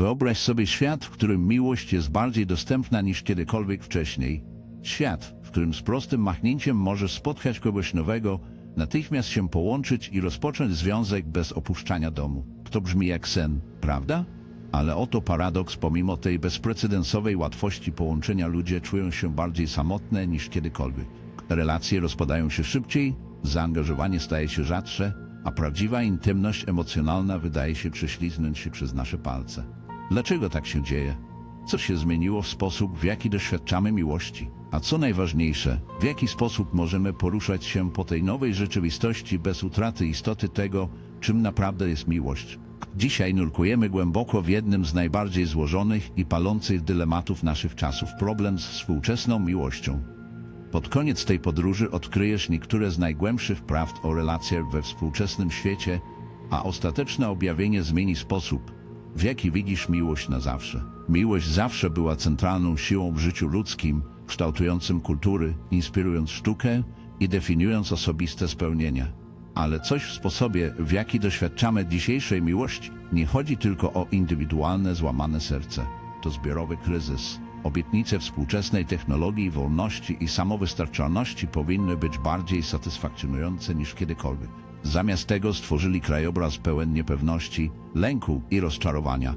Wyobraź sobie świat, w którym miłość jest bardziej dostępna niż kiedykolwiek wcześniej. Świat, w którym z prostym machnięciem możesz spotkać kogoś nowego, natychmiast się połączyć i rozpocząć związek bez opuszczania domu. To brzmi jak sen, prawda? Ale oto paradoks, pomimo tej bezprecedensowej łatwości połączenia ludzie czują się bardziej samotne niż kiedykolwiek. Relacje rozpadają się szybciej, zaangażowanie staje się rzadsze, a prawdziwa intymność emocjonalna wydaje się prześliznąć się przez nasze palce. Dlaczego tak się dzieje? Co się zmieniło w sposób, w jaki doświadczamy miłości? A co najważniejsze, w jaki sposób możemy poruszać się po tej nowej rzeczywistości bez utraty istoty tego, czym naprawdę jest miłość? Dzisiaj nurkujemy głęboko w jednym z najbardziej złożonych i palących dylematów naszych czasów problem z współczesną miłością. Pod koniec tej podróży odkryjesz niektóre z najgłębszych prawd o relacjach we współczesnym świecie, a ostateczne objawienie zmieni sposób, w jaki widzisz miłość na zawsze. Miłość zawsze była centralną siłą w życiu ludzkim, kształtującym kultury, inspirując sztukę i definiując osobiste spełnienia. Ale coś w sposobie, w jaki doświadczamy dzisiejszej miłości, nie chodzi tylko o indywidualne, złamane serce. To zbiorowy kryzys. Obietnice współczesnej technologii, wolności i samowystarczalności powinny być bardziej satysfakcjonujące niż kiedykolwiek. Zamiast tego stworzyli krajobraz pełen niepewności, lęku i rozczarowania.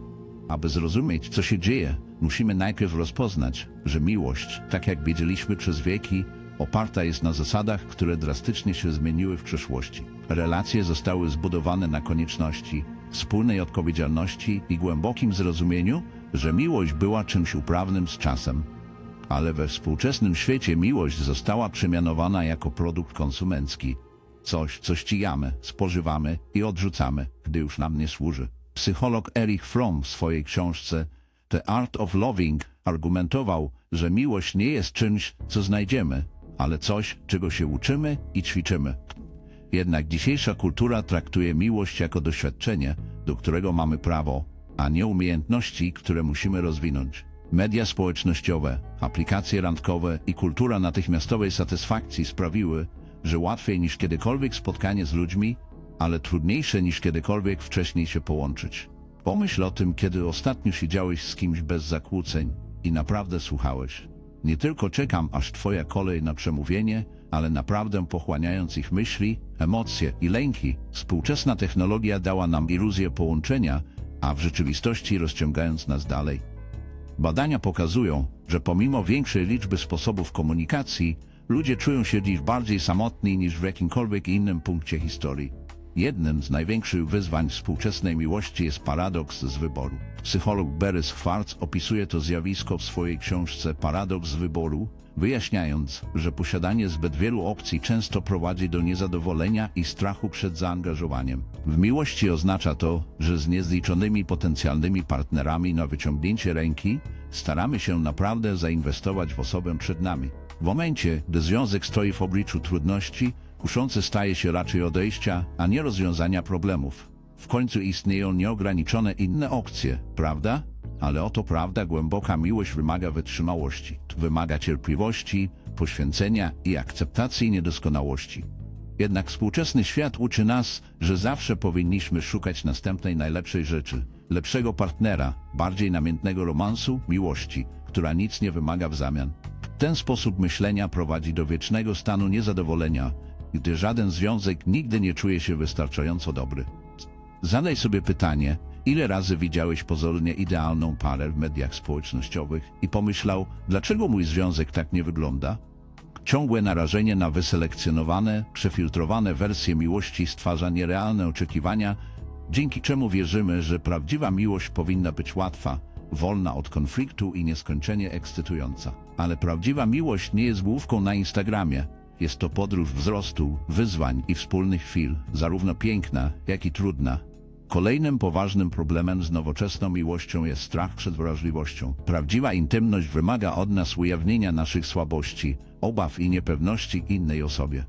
Aby zrozumieć, co się dzieje, musimy najpierw rozpoznać, że miłość, tak jak wiedzieliśmy przez wieki, oparta jest na zasadach, które drastycznie się zmieniły w przeszłości. Relacje zostały zbudowane na konieczności, wspólnej odpowiedzialności i głębokim zrozumieniu, że miłość była czymś uprawnym z czasem. Ale we współczesnym świecie miłość została przemianowana jako produkt konsumencki. Coś, co ścigamy, spożywamy i odrzucamy, gdy już nam nie służy. Psycholog Erich Fromm w swojej książce The Art of Loving argumentował, że miłość nie jest czymś, co znajdziemy, ale coś, czego się uczymy i ćwiczymy. Jednak dzisiejsza kultura traktuje miłość jako doświadczenie, do którego mamy prawo, a nie umiejętności, które musimy rozwinąć. Media społecznościowe, aplikacje randkowe i kultura natychmiastowej satysfakcji sprawiły, że łatwiej niż kiedykolwiek spotkanie z ludźmi, ale trudniejsze niż kiedykolwiek wcześniej się połączyć. Pomyśl o tym, kiedy ostatnio siedziałeś z kimś bez zakłóceń i naprawdę słuchałeś. Nie tylko czekam, aż twoja kolej na przemówienie, ale naprawdę pochłaniając ich myśli, emocje i lęki, współczesna technologia dała nam iluzję połączenia, a w rzeczywistości rozciągając nas dalej. Badania pokazują, że pomimo większej liczby sposobów komunikacji, ludzie czują się dziś bardziej samotni niż w jakimkolwiek innym punkcie historii. Jednym z największych wyzwań współczesnej miłości jest paradoks z wyboru. Psycholog Beres Schwartz opisuje to zjawisko w swojej książce Paradoks wyboru, wyjaśniając, że posiadanie zbyt wielu opcji często prowadzi do niezadowolenia i strachu przed zaangażowaniem. W miłości oznacza to, że z niezliczonymi potencjalnymi partnerami na wyciągnięcie ręki staramy się naprawdę zainwestować w osobę przed nami. W momencie, gdy związek stoi w obliczu trudności, kuszące staje się raczej odejścia, a nie rozwiązania problemów. W końcu istnieją nieograniczone inne opcje, prawda? Ale oto prawda, głęboka miłość wymaga wytrzymałości, wymaga cierpliwości, poświęcenia i akceptacji niedoskonałości. Jednak współczesny świat uczy nas, że zawsze powinniśmy szukać następnej najlepszej rzeczy, lepszego partnera, bardziej namiętnego romansu, miłości, która nic nie wymaga w zamian. Ten sposób myślenia prowadzi do wiecznego stanu niezadowolenia, gdy żaden związek nigdy nie czuje się wystarczająco dobry. Zadaj sobie pytanie, ile razy widziałeś pozornie idealną parę w mediach społecznościowych i pomyślał, dlaczego mój związek tak nie wygląda? Ciągłe narażenie na wyselekcjonowane, przefiltrowane wersje miłości stwarza nierealne oczekiwania, dzięki czemu wierzymy, że prawdziwa miłość powinna być łatwa, wolna od konfliktu i nieskończenie ekscytująca. Ale prawdziwa miłość nie jest główką na Instagramie. Jest to podróż wzrostu, wyzwań i wspólnych chwil, zarówno piękna, jak i trudna. Kolejnym poważnym problemem z nowoczesną miłością jest strach przed wrażliwością. Prawdziwa intymność wymaga od nas ujawnienia naszych słabości, obaw i niepewności innej osobie.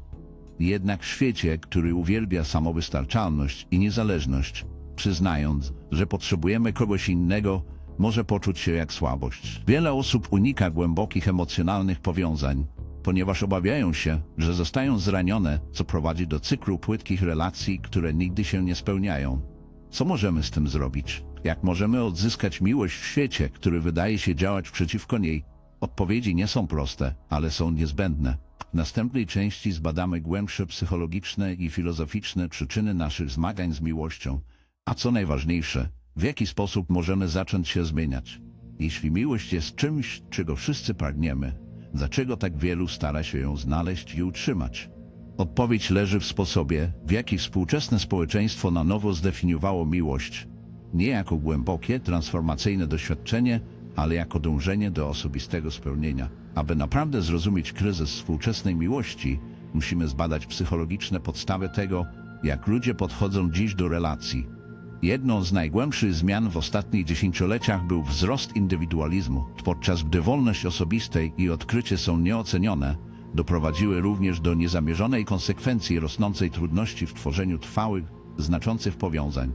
Jednak w świecie, który uwielbia samowystarczalność i niezależność, przyznając, że potrzebujemy kogoś innego, może poczuć się jak słabość. Wiele osób unika głębokich emocjonalnych powiązań, ponieważ obawiają się, że zostają zranione, co prowadzi do cyklu płytkich relacji, które nigdy się nie spełniają. Co możemy z tym zrobić? Jak możemy odzyskać miłość w świecie, który wydaje się działać przeciwko niej? Odpowiedzi nie są proste, ale są niezbędne. W następnej części zbadamy głębsze psychologiczne i filozoficzne przyczyny naszych zmagań z miłością, a co najważniejsze, w jaki sposób możemy zacząć się zmieniać. Jeśli miłość jest czymś, czego wszyscy pragniemy, dlaczego tak wielu stara się ją znaleźć i utrzymać? Odpowiedź leży w sposobie, w jaki współczesne społeczeństwo na nowo zdefiniowało miłość. Nie jako głębokie, transformacyjne doświadczenie, ale jako dążenie do osobistego spełnienia. Aby naprawdę zrozumieć kryzys współczesnej miłości, musimy zbadać psychologiczne podstawy tego, jak ludzie podchodzą dziś do relacji. Jedną z najgłębszych zmian w ostatnich dziesięcioleciach był wzrost indywidualizmu, podczas gdy wolność osobistej i odkrycie są nieocenione, doprowadziły również do niezamierzonej konsekwencji rosnącej trudności w tworzeniu trwałych, znaczących powiązań.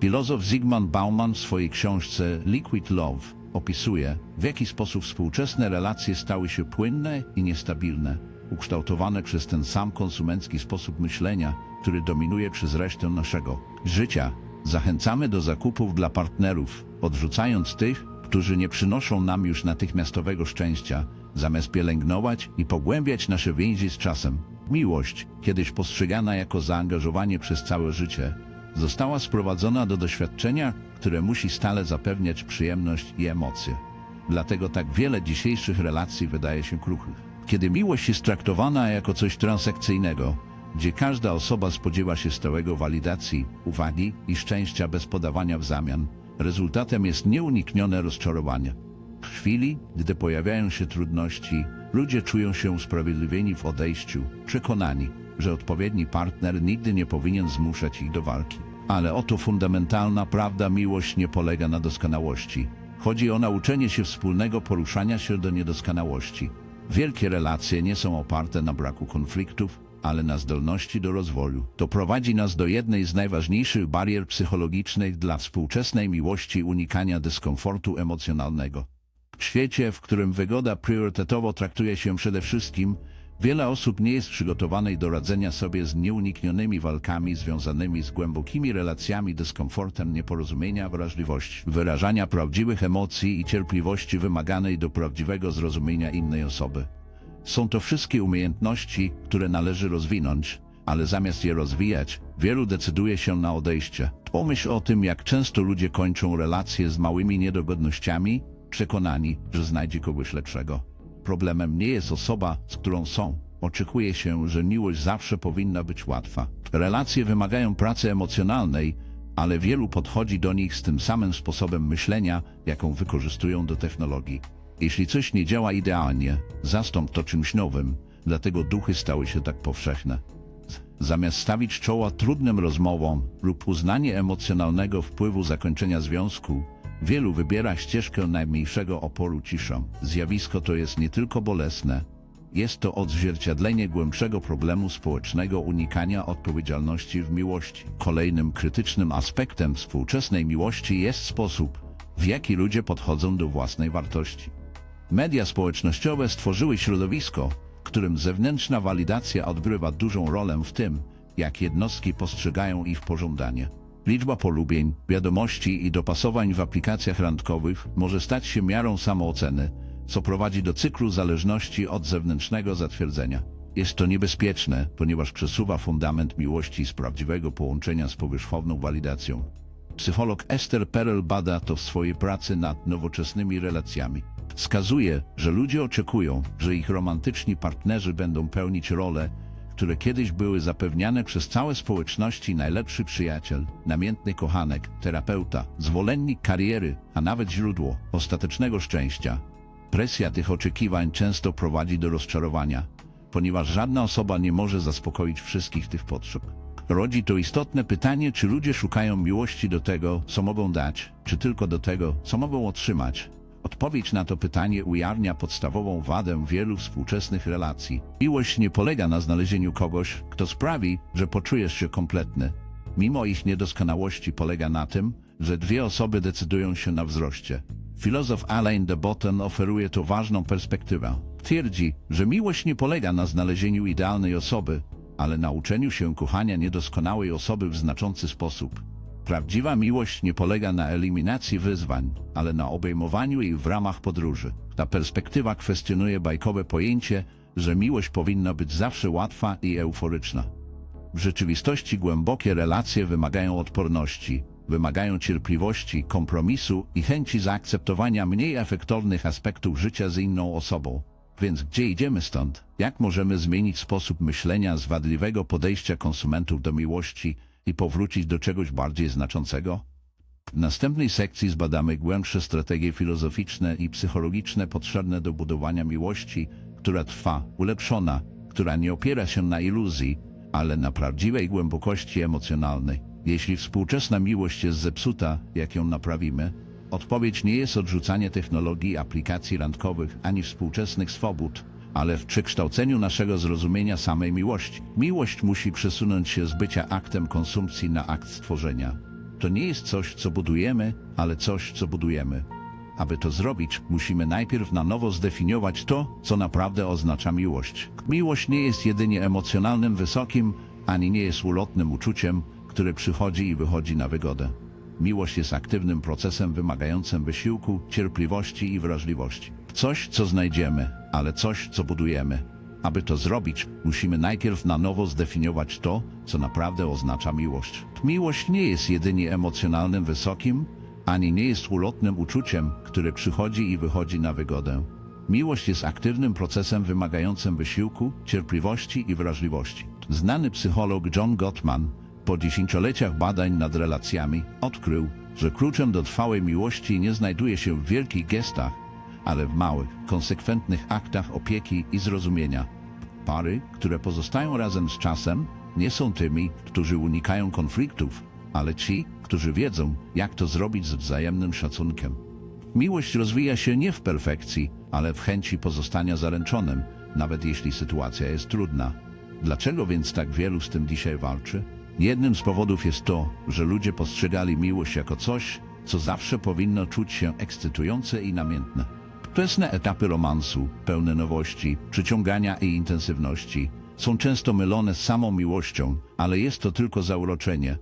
Filozof Zygmunt Bauman w swojej książce Liquid Love opisuje, w jaki sposób współczesne relacje stały się płynne i niestabilne, ukształtowane przez ten sam konsumencki sposób myślenia, który dominuje przez resztę naszego życia. Zachęcamy do zakupów dla partnerów, odrzucając tych, którzy nie przynoszą nam już natychmiastowego szczęścia, zamiast pielęgnować i pogłębiać nasze więzi z czasem. Miłość, kiedyś postrzegana jako zaangażowanie przez całe życie, została sprowadzona do doświadczenia, które musi stale zapewniać przyjemność i emocje. Dlatego tak wiele dzisiejszych relacji wydaje się kruchych. Kiedy miłość jest traktowana jako coś transakcyjnego, gdzie każda osoba spodziewa się stałego walidacji, uwagi i szczęścia bez podawania w zamian, rezultatem jest nieuniknione rozczarowanie. W chwili, gdy pojawiają się trudności, ludzie czują się usprawiedliwieni w odejściu, przekonani, że odpowiedni partner nigdy nie powinien zmuszać ich do walki. Ale oto fundamentalna prawda miłość nie polega na doskonałości. Chodzi o nauczenie się wspólnego poruszania się do niedoskonałości. Wielkie relacje nie są oparte na braku konfliktów, ale na zdolności do rozwoju. To prowadzi nas do jednej z najważniejszych barier psychologicznych dla współczesnej miłości unikania dyskomfortu emocjonalnego. W świecie, w którym wygoda priorytetowo traktuje się przede wszystkim, wiele osób nie jest przygotowanych do radzenia sobie z nieuniknionymi walkami związanymi z głębokimi relacjami, dyskomfortem, nieporozumienia, wrażliwości, wyrażania prawdziwych emocji i cierpliwości wymaganej do prawdziwego zrozumienia innej osoby. Są to wszystkie umiejętności, które należy rozwinąć, ale zamiast je rozwijać, wielu decyduje się na odejście. Pomyśl o tym, jak często ludzie kończą relacje z małymi niedogodnościami, przekonani, że znajdzie kogoś lepszego. Problemem nie jest osoba, z którą są. Oczekuje się, że miłość zawsze powinna być łatwa. Relacje wymagają pracy emocjonalnej, ale wielu podchodzi do nich z tym samym sposobem myślenia, jaką wykorzystują do technologii. Jeśli coś nie działa idealnie, zastąp to czymś nowym, dlatego duchy stały się tak powszechne. Zamiast stawić czoła trudnym rozmowom lub uznanie emocjonalnego wpływu zakończenia związku, wielu wybiera ścieżkę najmniejszego oporu ciszą. Zjawisko to jest nie tylko bolesne, jest to odzwierciedlenie głębszego problemu społecznego unikania odpowiedzialności w miłości. Kolejnym krytycznym aspektem współczesnej miłości jest sposób, w jaki ludzie podchodzą do własnej wartości. Media społecznościowe stworzyły środowisko, w którym zewnętrzna walidacja odgrywa dużą rolę w tym, jak jednostki postrzegają ich pożądanie. Liczba polubień, wiadomości i dopasowań w aplikacjach randkowych może stać się miarą samooceny, co prowadzi do cyklu zależności od zewnętrznego zatwierdzenia. Jest to niebezpieczne, ponieważ przesuwa fundament miłości z prawdziwego połączenia z powierzchowną walidacją. Psycholog Esther Perel bada to w swojej pracy nad nowoczesnymi relacjami. Wskazuje, że ludzie oczekują, że ich romantyczni partnerzy będą pełnić role, które kiedyś były zapewniane przez całe społeczności najlepszy przyjaciel, namiętny kochanek, terapeuta, zwolennik kariery, a nawet źródło ostatecznego szczęścia. Presja tych oczekiwań często prowadzi do rozczarowania, ponieważ żadna osoba nie może zaspokoić wszystkich tych potrzeb. Rodzi to istotne pytanie, czy ludzie szukają miłości do tego, co mogą dać, czy tylko do tego, co mogą otrzymać. Odpowiedź na to pytanie ujawnia podstawową wadę wielu współczesnych relacji. Miłość nie polega na znalezieniu kogoś, kto sprawi, że poczujesz się kompletny. Mimo ich niedoskonałości polega na tym, że dwie osoby decydują się na wzroście. Filozof Alain de Botton oferuje tu ważną perspektywę. Twierdzi, że miłość nie polega na znalezieniu idealnej osoby, ale nauczeniu się kochania niedoskonałej osoby w znaczący sposób. Prawdziwa miłość nie polega na eliminacji wyzwań, ale na obejmowaniu jej w ramach podróży. Ta perspektywa kwestionuje bajkowe pojęcie, że miłość powinna być zawsze łatwa i euforyczna. W rzeczywistości głębokie relacje wymagają odporności, wymagają cierpliwości, kompromisu i chęci zaakceptowania mniej efektownych aspektów życia z inną osobą. Więc gdzie idziemy stąd? Jak możemy zmienić sposób myślenia z wadliwego podejścia konsumentów do miłości i powrócić do czegoś bardziej znaczącego? W następnej sekcji zbadamy głębsze strategie filozoficzne i psychologiczne potrzebne do budowania miłości, która trwa, ulepszona, która nie opiera się na iluzji, ale na prawdziwej głębokości emocjonalnej. Jeśli współczesna miłość jest zepsuta, jak ją naprawimy? Odpowiedź nie jest odrzucanie technologii aplikacji randkowych ani współczesnych swobód, ale w przekształceniu naszego zrozumienia samej miłości. Miłość musi przesunąć się z bycia aktem konsumpcji na akt stworzenia. To nie jest coś, co budujemy, ale coś, co budujemy. Aby to zrobić, musimy najpierw na nowo zdefiniować to, co naprawdę oznacza miłość. Miłość nie jest jedynie emocjonalnym, wysokim, ani nie jest ulotnym uczuciem, które przychodzi i wychodzi na wygodę. Miłość jest aktywnym procesem wymagającym wysiłku, cierpliwości i wrażliwości. Coś, co znajdziemy, ale coś, co budujemy. Aby to zrobić, musimy najpierw na nowo zdefiniować to, co naprawdę oznacza miłość. Miłość nie jest jedynie emocjonalnym, wysokim, ani nie jest ulotnym uczuciem, które przychodzi i wychodzi na wygodę. Miłość jest aktywnym procesem wymagającym wysiłku, cierpliwości i wrażliwości. Znany psycholog John Gottman po dziesięcioleciach badań nad relacjami odkrył, że kluczem do trwałej miłości nie znajduje się w wielkich gestach, ale w małych, konsekwentnych aktach opieki i zrozumienia. Pary, które pozostają razem z czasem, nie są tymi, którzy unikają konfliktów, ale ci, którzy wiedzą, jak to zrobić z wzajemnym szacunkiem. Miłość rozwija się nie w perfekcji, ale w chęci pozostania zaręczonym, nawet jeśli sytuacja jest trudna. Dlaczego więc tak wielu z tym dzisiaj walczy? Jednym z powodów jest to, że ludzie postrzegali miłość jako coś, co zawsze powinno czuć się ekscytujące i namiętne. Wczesne etapy romansu, pełne nowości, przyciągania i intensywności, są często mylone z samą miłością, ale jest to tylko zauroczenie,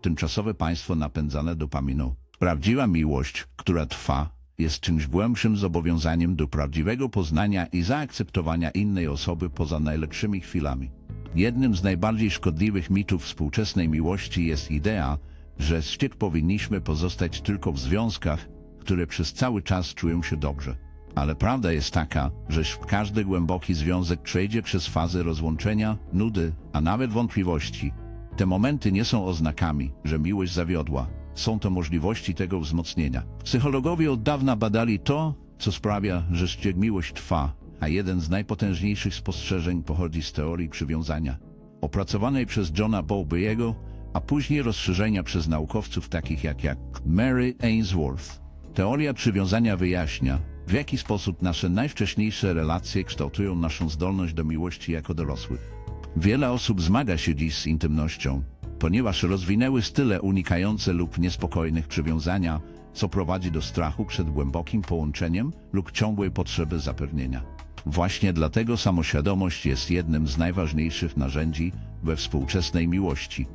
tymczasowe państwo napędzane dopaminą. Prawdziwa miłość, która trwa, jest czymś głębszym zobowiązaniem do prawdziwego poznania i zaakceptowania innej osoby poza najlepszymi chwilami. Jednym z najbardziej szkodliwych mitów współczesnej miłości jest idea, że z powinniśmy pozostać tylko w związkach, które przez cały czas czują się dobrze. Ale prawda jest taka, że każdy głęboki związek przejdzie przez fazę rozłączenia, nudy, a nawet wątpliwości. Te momenty nie są oznakami, że miłość zawiodła. Są to możliwości tego wzmocnienia. Psychologowie od dawna badali to, co sprawia, że ścieg miłość trwa, a jeden z najpotężniejszych spostrzeżeń pochodzi z teorii przywiązania, opracowanej przez Johna Bowlby'ego, a później rozszerzenia przez naukowców takich jak, jak Mary Ainsworth. Teoria przywiązania wyjaśnia, w jaki sposób nasze najwcześniejsze relacje kształtują naszą zdolność do miłości jako dorosłych. Wiele osób zmaga się dziś z intymnością, ponieważ rozwinęły style unikające lub niespokojnych przywiązania, co prowadzi do strachu przed głębokim połączeniem lub ciągłej potrzeby zapewnienia. Właśnie dlatego samoświadomość jest jednym z najważniejszych narzędzi we współczesnej miłości.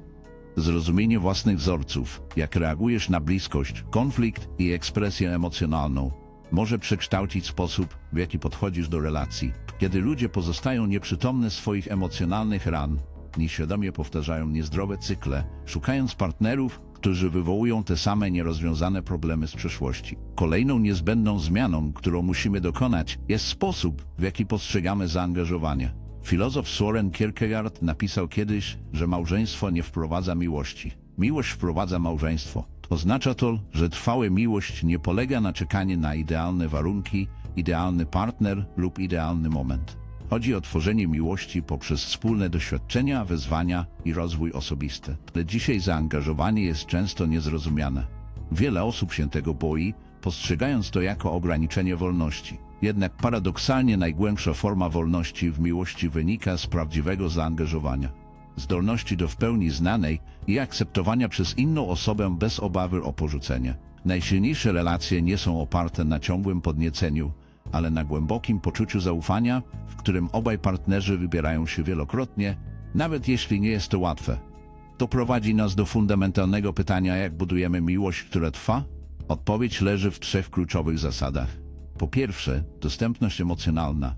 Zrozumienie własnych wzorców, jak reagujesz na bliskość, konflikt i ekspresję emocjonalną, może przekształcić sposób, w jaki podchodzisz do relacji. Kiedy ludzie pozostają nieprzytomne swoich emocjonalnych ran, nieświadomie powtarzają niezdrowe cykle, szukając partnerów, którzy wywołują te same nierozwiązane problemy z przeszłości. Kolejną niezbędną zmianą, którą musimy dokonać, jest sposób, w jaki postrzegamy zaangażowanie. Filozof Soren Kierkegaard napisał kiedyś, że małżeństwo nie wprowadza miłości. Miłość wprowadza małżeństwo. Oznacza to, że trwała miłość nie polega na czekaniu na idealne warunki, idealny partner lub idealny moment. Chodzi o tworzenie miłości poprzez wspólne doświadczenia, wyzwania i rozwój osobisty. Ale dzisiaj zaangażowanie jest często niezrozumiane. Wiele osób się tego boi, postrzegając to jako ograniczenie wolności. Jednak paradoksalnie najgłębsza forma wolności w miłości wynika z prawdziwego zaangażowania zdolności do w pełni znanej i akceptowania przez inną osobę bez obawy o porzucenie. Najsilniejsze relacje nie są oparte na ciągłym podnieceniu, ale na głębokim poczuciu zaufania, w którym obaj partnerzy wybierają się wielokrotnie, nawet jeśli nie jest to łatwe. To prowadzi nas do fundamentalnego pytania, jak budujemy miłość, która trwa? Odpowiedź leży w trzech kluczowych zasadach. Po pierwsze, dostępność emocjonalna.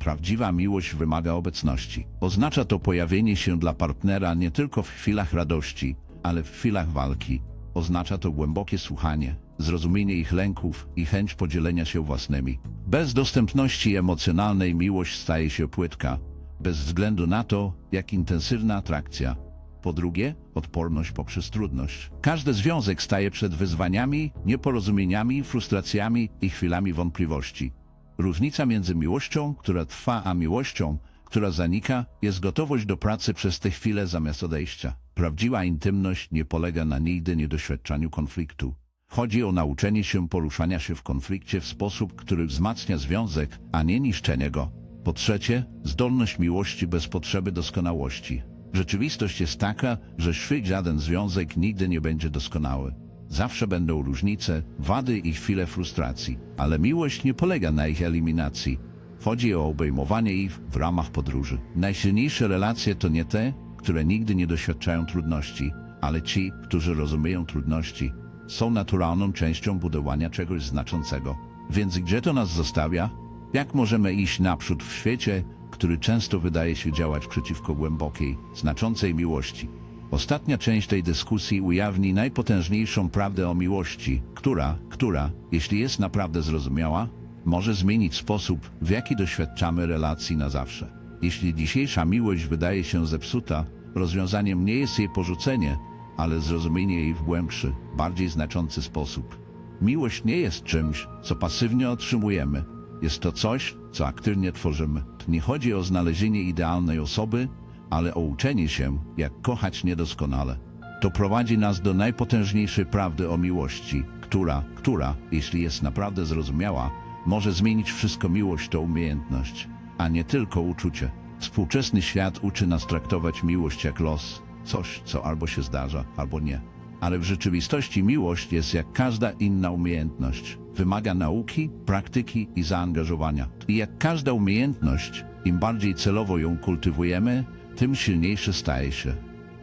Prawdziwa miłość wymaga obecności. Oznacza to pojawienie się dla partnera nie tylko w chwilach radości, ale w chwilach walki. Oznacza to głębokie słuchanie, zrozumienie ich lęków i chęć podzielenia się własnymi. Bez dostępności emocjonalnej miłość staje się płytka, bez względu na to, jak intensywna atrakcja. Po drugie, odporność poprzez trudność. Każdy związek staje przed wyzwaniami, nieporozumieniami, frustracjami i chwilami wątpliwości. Różnica między miłością, która trwa, a miłością, która zanika, jest gotowość do pracy przez te chwile zamiast odejścia. Prawdziwa intymność nie polega na nigdy niedoświadczaniu konfliktu. Chodzi o nauczenie się poruszania się w konflikcie w sposób, który wzmacnia związek, a nie niszczenie go. Po trzecie, zdolność miłości bez potrzeby doskonałości. Rzeczywistość jest taka, że świat żaden związek nigdy nie będzie doskonały. Zawsze będą różnice, wady i chwile frustracji, ale miłość nie polega na ich eliminacji. Chodzi o obejmowanie ich w ramach podróży. Najsilniejsze relacje to nie te, które nigdy nie doświadczają trudności, ale ci, którzy rozumieją trudności, są naturalną częścią budowania czegoś znaczącego. Więc gdzie to nas zostawia? Jak możemy iść naprzód w świecie, który często wydaje się działać przeciwko głębokiej, znaczącej miłości? Ostatnia część tej dyskusji ujawni najpotężniejszą prawdę o miłości, która, która, jeśli jest naprawdę zrozumiała, może zmienić sposób, w jaki doświadczamy relacji na zawsze. Jeśli dzisiejsza miłość wydaje się zepsuta, rozwiązaniem nie jest jej porzucenie, ale zrozumienie jej w głębszy, bardziej znaczący sposób. Miłość nie jest czymś, co pasywnie otrzymujemy. Jest to coś, co aktywnie tworzymy. Nie chodzi o znalezienie idealnej osoby, ale o uczenie się, jak kochać niedoskonale. To prowadzi nas do najpotężniejszej prawdy o miłości, która, która, jeśli jest naprawdę zrozumiała, może zmienić wszystko. Miłość to umiejętność, a nie tylko uczucie. Współczesny świat uczy nas traktować miłość jak los, coś, co albo się zdarza, albo nie. Ale w rzeczywistości miłość jest jak każda inna umiejętność. Wymaga nauki, praktyki i zaangażowania. I jak każda umiejętność, im bardziej celowo ją kultywujemy, tym silniejszy staje się.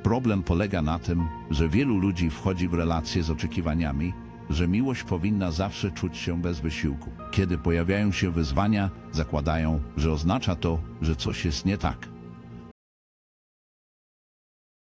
Problem polega na tym, że wielu ludzi wchodzi w relacje z oczekiwaniami, że miłość powinna zawsze czuć się bez wysiłku. Kiedy pojawiają się wyzwania, zakładają, że oznacza to, że coś jest nie tak.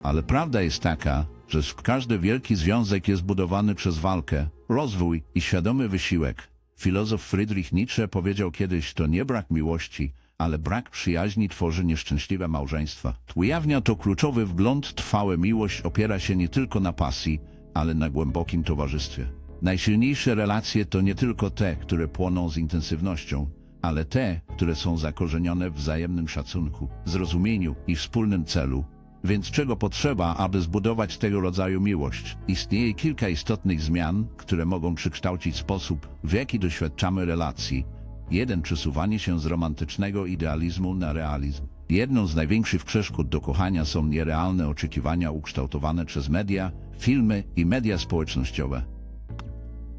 Ale prawda jest taka, że każdy wielki związek jest budowany przez walkę, rozwój i świadomy wysiłek. Filozof Friedrich Nietzsche powiedział kiedyś, to nie brak miłości, ale brak przyjaźni tworzy nieszczęśliwe małżeństwa. Ujawnia to kluczowy wgląd, trwałe miłość opiera się nie tylko na pasji, ale na głębokim towarzystwie. Najsilniejsze relacje to nie tylko te, które płoną z intensywnością, ale te, które są zakorzenione w wzajemnym szacunku, zrozumieniu i wspólnym celu. Więc czego potrzeba, aby zbudować tego rodzaju miłość? Istnieje kilka istotnych zmian, które mogą przekształcić sposób, w jaki doświadczamy relacji. Jeden przesuwanie się z romantycznego idealizmu na realizm. Jedną z największych przeszkód do kochania są nierealne oczekiwania ukształtowane przez media, filmy i media społecznościowe.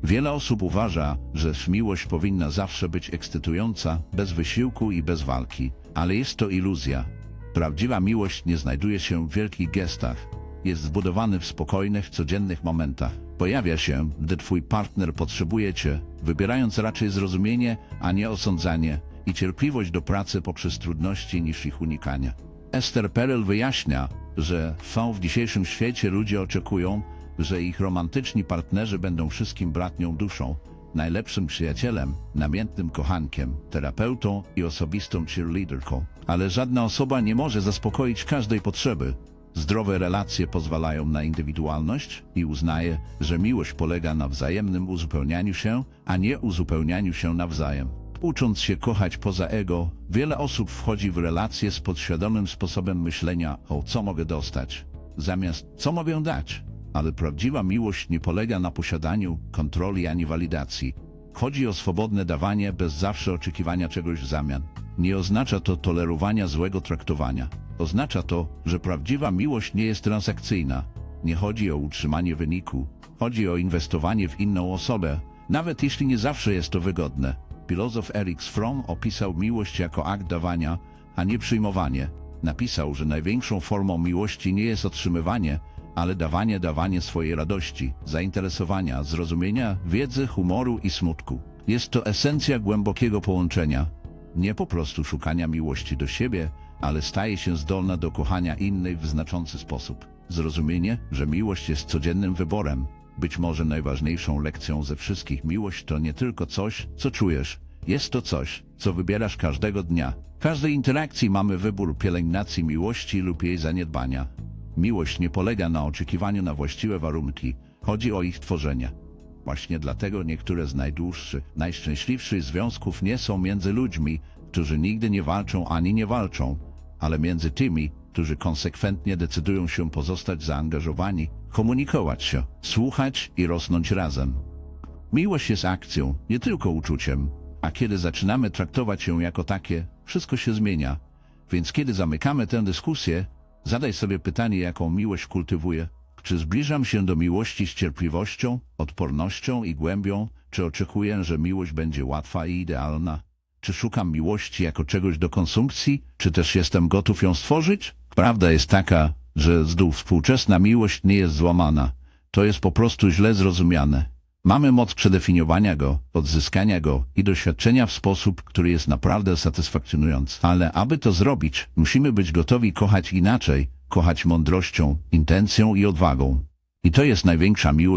Wiele osób uważa, że miłość powinna zawsze być ekscytująca, bez wysiłku i bez walki, ale jest to iluzja. Prawdziwa miłość nie znajduje się w wielkich gestach. Jest zbudowany w spokojnych, codziennych momentach. Pojawia się, gdy twój partner potrzebuje cię, wybierając raczej zrozumienie, a nie osądzanie i cierpliwość do pracy poprzez trudności niż ich unikania. Esther Perel wyjaśnia, że w dzisiejszym świecie ludzie oczekują, że ich romantyczni partnerzy będą wszystkim bratnią duszą, najlepszym przyjacielem, namiętnym kochankiem, terapeutą i osobistą cheerleaderką. Ale żadna osoba nie może zaspokoić każdej potrzeby. Zdrowe relacje pozwalają na indywidualność i uznaje, że miłość polega na wzajemnym uzupełnianiu się, a nie uzupełnianiu się nawzajem. Ucząc się kochać poza ego, wiele osób wchodzi w relacje z podświadomym sposobem myślenia o co mogę dostać, zamiast co mogę dać. Ale prawdziwa miłość nie polega na posiadaniu, kontroli ani walidacji. Chodzi o swobodne dawanie bez zawsze oczekiwania czegoś w zamian. Nie oznacza to tolerowania złego traktowania. Oznacza to, że prawdziwa miłość nie jest transakcyjna. Nie chodzi o utrzymanie wyniku. Chodzi o inwestowanie w inną osobę, nawet jeśli nie zawsze jest to wygodne. Filozof Eric Fromm opisał miłość jako akt dawania, a nie przyjmowanie. napisał, że największą formą miłości nie jest otrzymywanie, ale dawanie, dawanie swojej radości, zainteresowania, zrozumienia, wiedzy, humoru i smutku. Jest to esencja głębokiego połączenia, nie po prostu szukania miłości do siebie, ale staje się zdolna do kochania innej w znaczący sposób. Zrozumienie, że miłość jest codziennym wyborem, być może najważniejszą lekcją ze wszystkich. Miłość to nie tylko coś, co czujesz, jest to coś, co wybierasz każdego dnia. W każdej interakcji mamy wybór pielęgnacji miłości lub jej zaniedbania. Miłość nie polega na oczekiwaniu na właściwe warunki, chodzi o ich tworzenie. Właśnie dlatego niektóre z najdłuższych, najszczęśliwszych związków nie są między ludźmi, którzy nigdy nie walczą ani nie walczą, ale między tymi, którzy konsekwentnie decydują się pozostać zaangażowani, komunikować się, słuchać i rosnąć razem. Miłość jest akcją, nie tylko uczuciem, a kiedy zaczynamy traktować ją jako takie, wszystko się zmienia. Więc kiedy zamykamy tę dyskusję, zadaj sobie pytanie, jaką miłość kultywuję. Czy zbliżam się do miłości z cierpliwością, odpornością i głębią, czy oczekuję, że miłość będzie łatwa i idealna? Czy szukam miłości jako czegoś do konsumpcji, czy też jestem gotów ją stworzyć? Prawda jest taka, że znów współczesna miłość nie jest złamana. To jest po prostu źle zrozumiane. Mamy moc przedefiniowania go, odzyskania go i doświadczenia w sposób, który jest naprawdę satysfakcjonujący. Ale aby to zrobić, musimy być gotowi kochać inaczej, kochać mądrością, intencją i odwagą. I to jest największa miłość